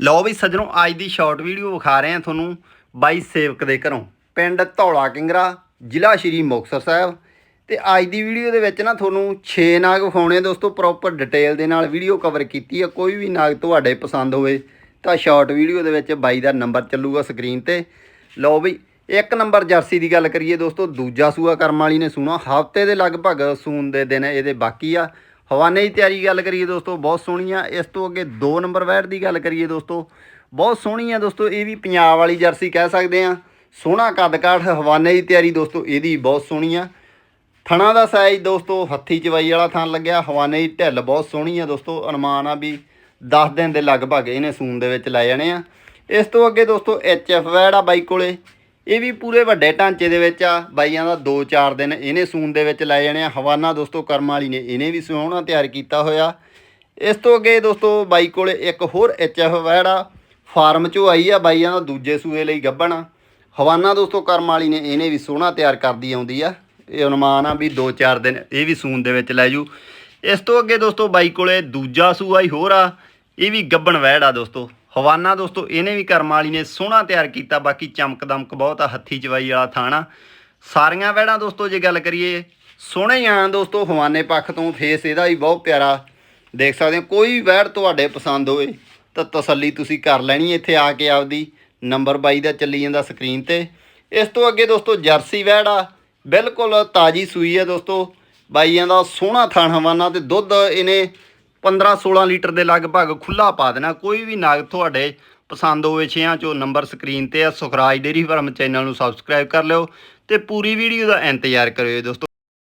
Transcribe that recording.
ਲਓ ਵੀ ਸੱਜਣੋ, ਅੱਜ ਦੀ ਸ਼ਾਰਟ ਵੀਡੀਓ ਵਿਖਾ ਰਹੇ ਹਾਂ ਤੁਹਾਨੂੰ ਬਾਈ ਸੇਵਕ ਦੇ ਘਰੋਂ, ਪਿੰਡ ਧੌਲਾ ਕਿੰਗਰਾ, ਜ਼ਿਲ੍ਹਾ ਸ਼੍ਰੀ ਮੁਕਤਸਰ ਸਾਹਿਬ। ਤੇ ਅੱਜ ਦੀ ਵੀਡੀਓ ਦੇ ਵਿੱਚ ਨਾ ਤੁਹਾਨੂੰ 6 ਨਾਗ ਵਿਖਾਉਣੇ ਦੋਸਤੋ ਪ੍ਰੋਪਰ ਡਿਟੇਲ ਦੇ ਨਾਲ ਵੀਡੀਓ ਕਵਰ ਕੀਤੀ ਆ। ਕੋਈ ਵੀ ਨਾਗ ਤੁਹਾਡੇ ਪਸੰਦ ਹੋਵੇ, ਤਾਂ ਸ਼ਾਰਟ ਵੀਡੀਓ ਦੇ ਵਿੱਚ ਬਾਈ ਦਾ ਨੰਬਰ ਚੱਲੂਗਾ ਸਕਰੀਨ ਤੇ। ਲਓ ਵੀ, ਇੱਕ ਨੰਬਰ ਜਰਸੀ ਦੀ ਗੱਲ ਕਰੀਏ ਦੋਸਤੋ, ਦੂਜਾ ਸੂਆ ਕਰਮ ਵਾਲੀ ਨੇ ਸੂਣਾ। ਹਫ਼ਤੇ ਦੇ ਲਗਭਗ ਸੂਣ ਦੇ ਦਿਨ ਇਹਦੇ ਬਾਕੀ ਆ। ਹਵਾਨੇ ਦੀ ਤਿਆਰੀ ਗੱਲ ਕਰੀਏ ਦੋਸਤੋ, ਬਹੁਤ ਸੋਹਣੀ ਆ। ਇਸ ਤੋਂ ਅੱਗੇ 2 ਨੰਬਰ ਵੈਟ ਦੀ ਗੱਲ ਕਰੀਏ ਦੋਸਤੋ, ਬਹੁਤ ਸੋਹਣੀ ਆ ਦੋਸਤੋ, ਇਹ ਵੀ ਪੰਜਾਬ ਵਾਲੀ ਜਰਸੀ ਕਹਿ ਸਕਦੇ ਆ। ਸੋਹਣਾ ਕੱਦ ਕਾਠ ਹਵਾਨੇ ਦੀ ਤਿਆਰੀ ਦੋਸਤੋ, ਇਹਦੀ ਬਹੁਤ ਸੋਹਣੀ ਆ। ਥਣਾ ਦਾ ਸਾਈਜ਼ ਦੋਸਤੋ, ਹੱਥੀ ਚਵਾਈ ਵਾਲਾ ਥਣ ਲੱਗਿਆ ਹਵਾਨੇ ਦੀ ਢਿੱਲ ਬਹੁਤ ਸੋਹਣੀ ਆ ਦੋਸਤੋ ਅਨੁਮਾਨ ਆ ਵੀ 10 ਦਿਨ ਦੇ ਲਗਭਗ ਇਹਨੇ ਸੂਨ ਦੇ ਵਿੱਚ ਲੈ ਜਾਣੇ ਆ। ਇਸ ਤੋਂ ਅੱਗੇ ਦੋਸਤੋ ਐਚ ਐਫ ਵੈੜ ਆ ਬਾਈ ਕੋਲੇ। ਇਹ ਵੀ ਪੂਰੇ ਵੱਡੇ ਢਾਂਚੇ ਦੇ ਵਿੱਚ ਆ, ਬਾਈਆਂ ਦਾ 2-4 ਦਿਨ ਇਹਨੇ ਸੂਨ ਦੇ ਵਿੱਚ ਲੈ ਜਾਣੇ ਆ। ਹਵਾਨਾ ਦੋਸਤੋ, ਕਰਮ ਵਾਲੀ ਨੇ ਇਹਨੇ ਵੀ ਸੋਹਣਾ ਤਿਆਰ ਕੀਤਾ ਹੋਇਆ। ਇਸ ਤੋਂ ਅੱਗੇ ਦੋਸਤੋ, ਬਾਈ ਕੋਲੇ ਇੱਕ ਹੋਰ ਐਚ ਐਫ ਵੈੜ ਆ, ਫਾਰਮ ਚੋਂ ਆਈ ਆ, ਬਾਈਆਂ ਦਾ ਦੂਜੇ ਸੂਏ ਲਈ ਗੱਭਣ ਹਵਾਨਾ ਦੋਸਤੋ, ਕਰਮ ਵਾਲੀ ਨੇ ਇਹਨੇ ਵੀ ਸੋਹਣਾ ਤਿਆਰ ਕਰਦੀ ਆਉਂਦੀ ਆ। ਇਹ ਅਨੁਮਾਨ ਆ ਵੀ 2-4 ਦਿਨ ਇਹ ਵੀ ਸੂਨ ਦੇ ਵਿੱਚ ਲੈ ਜੂ। ਇਸ ਤੋਂ ਅੱਗੇ ਦੋਸਤੋ, ਬਾਈ ਕੋਲੇ ਦੂਜਾ ਸੂਆ ਹੀ ਹੋਰ ਆ, ਇਹ ਵੀ ਗੱਬਣ ਵੈੜ ਆ ਦੋਸਤੋ। ਹਵਾਨਾ ਦੋਸਤੋ, ਇਹਨੇ ਵੀ ਕਰਮ ਵਾਲੀ ਨੇ ਸੋਹਣਾ ਤਿਆਰ ਕੀਤਾ, ਬਾਕੀ ਚਮਕ ਦਮਕ ਬਹੁਤ ਆ, ਹੱਥੀ ਚਵਾਈ ਵਾਲਾ ਥਾਣਾ ਸਾਰੀਆਂ ਵੈੜਾਂ ਦੋਸਤੋ, ਜੇ ਗੱਲ ਕਰੀਏ, ਸੋਹਣੇ ਆ ਦੋਸਤੋ, ਹਵਾਨੇ ਪੱਖ ਤੋਂ ਫੇਸ ਇਹਦਾ ਵੀ ਬਹੁਤ ਪਿਆਰਾ। ਦੇਖ ਸਕਦੇ ਹੋ, ਕੋਈ ਵੀ ਵੈੜ ਤੁਹਾਡੇ ਪਸੰਦ ਹੋਵੇ, ਤਾਂ ਤਸੱਲੀ ਤੁਸੀਂ ਕਰ ਲੈਣੀ ਇੱਥੇ ਆ ਕੇ ਆਪਦੀ ਨੰਬਰ 22 ਦਾ ਚੱਲੀ ਜਾਂਦਾ ਸਕਰੀਨ ਤੇ। ਇਸ ਤੋਂ ਅੱਗੇ ਦੋਸਤੋ, ਜਰਸੀ ਵੈੜ ਆ, ਬਿਲਕੁਲ ਤਾਜੀ ਸੂਈ ਹੈ ਦੋਸਤੋ। ਬਾਈਆਂ ਦਾ ਸੋਹਣਾ ਥਣ ਹਵਾਨਾ ਤੇ ਦੁੱਧ ਇਹਨੇ 15 16 ਲੀਟਰ ਦੇ ਲਗਭਗ ਖੁੱਲਾ ਪਾ ਦੇਣਾ। ਕੋਈ ਵੀ ਨਾਗ ਤੁਹਾਡੇ ਪਸੰਦ ਹੋਵੇ ਛਿਆਂ ਚੋਂ ਨੰਬਰ ਸਕਰੀਨ ਤੇ ਆ। ਸੁਖਰਾਜ ਡੇਰੀ ਫਾਰਮ ਚੈਨਲ ਨੂੰ ਸਬਸਕ੍ਰਾਈਬ ਕਰ ਲਿਓ ਤੇ ਪੂਰੀ ਵੀਡੀਓ ਦਾ ਇੰਤਜ਼ਾਰ ਕਰਿਓ। ਦੋਸਤੋ